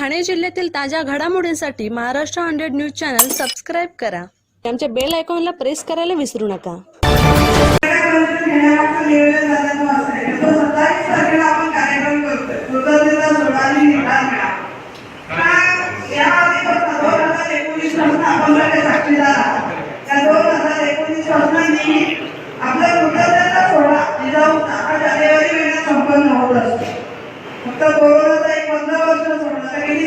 ठाणे जिल्ह्यातील ताज्या घडामोडींसाठी Maharashtra hundred news channel subscribe करा. आमच्या बेल आयकॉनला प्रेस करायला विसरू नका. जानेवारी संपन्न होत असतो फक्त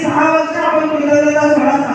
सहा वर्ष आपण मिळवलेला सोळा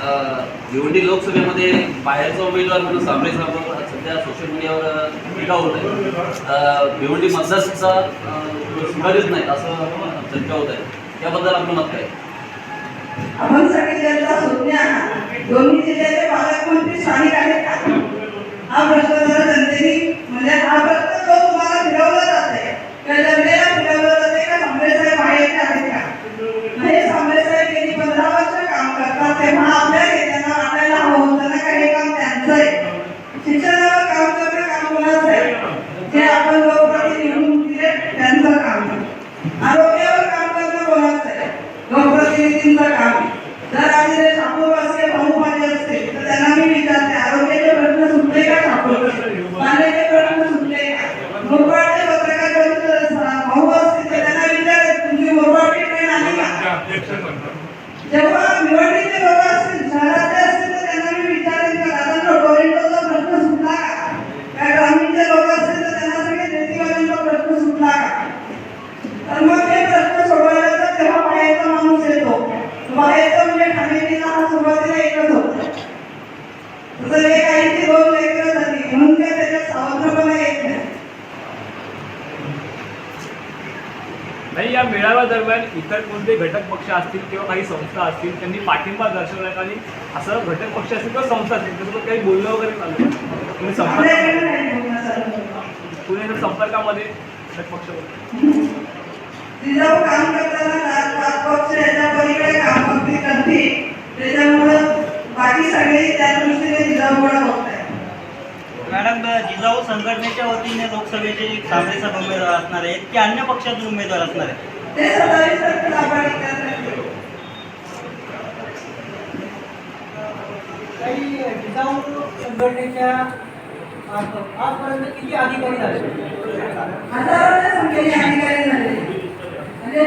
भिवंडी लोकसभेमध्ये बाहेरचा उमेदवार म्हणून सामने साहेब सध्या सोशल मीडियावर टीका होत आहे. भिवंडी मतदारसुद्धा सुधारित नाही असं चर्चा होत आहे. त्याबद्दल आपलं मत काय? आपण सगळे जनता सुज्ञ दोन्ही जिल्ह्याचे पालकमंत्री स्थानिक आहेत. हा भ्रष्टाचार या मेळाव्यादरम्यान इतर कोणते घटक पक्ष असतील किंवा काही संस्था असतील त्यांनी पाठिंबा दर्शवण्यात आणि असं घटक पक्ष असतील किंवा संस्था असतील त्यासोबत काही बोलणं वगैरे चालू तुम्ही संपर्क तुम्ही संपर्कामध्ये घटक पक्ष संघटनेच्या वतीने लोकसभेचे सामने काँग्रेसचा उमेदवार असणार आहेत की अन्य पक्षातून उमेदवार असणार आहेत? आजपर्यंत किती अधिकारी झाले? हजारो संख्येने अधिकारी झाले. म्हणजे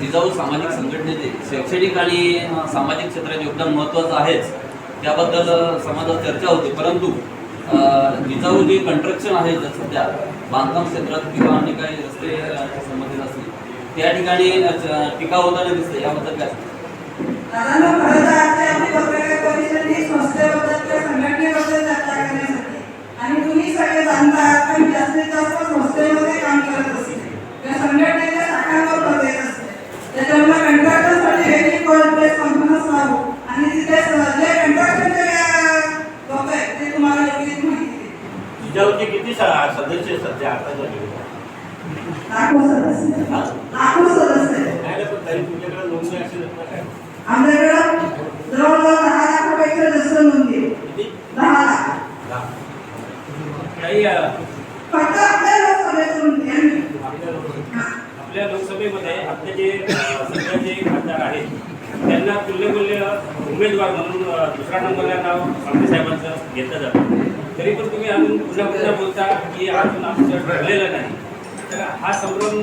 जिजाऊ सामाजिक संघटनेचे शैक्षणिक आणि सामाजिक क्षेत्रात योगदान महत्त्वाचं आहेच. त्याबद्दल समाजात चर्चा होती. परंतु जिजाऊ जे कंस्ट्रक्शन आहे सध्या बांधकाम क्षेत्रात किंवा आणि काही रस्ते संबंधित असतील त्या ठिकाणी टिका होताना दिसते याबद्दल काय आणि तिथे जे तुम्हाला योग्य माहिती किती सदस्य सध्या आता लाखो सदस्य. लाखो सदस्य. तुझ्याकडे नोंदणी असेल आमच्याकडं जवळजवळ दहा लाखापेक्षा जास्त नोंदी दहा लाख. काही आपल्या आपल्या लोकसभेमध्ये आपले जे सध्या जे खासदार आहेत त्यांना तुल्यमूल्य उमेदवार म्हणून दुसरा नंबरला नाव आमचे साहेबांचं घेतलं जातं. तरी पण तुम्ही अजून पुन्हा पुन्हा बोलता की अजून आमचं ठरलेलं नाही तर हा संभ्रम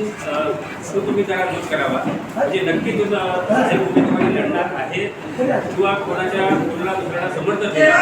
तो तुम्ही जरा दूर करावा. म्हणजे नक्की तुझा जे उमेदवारी लढणार आहे किंवा कोणाच्या कोणाला दुसऱ्याला समर्थन देणार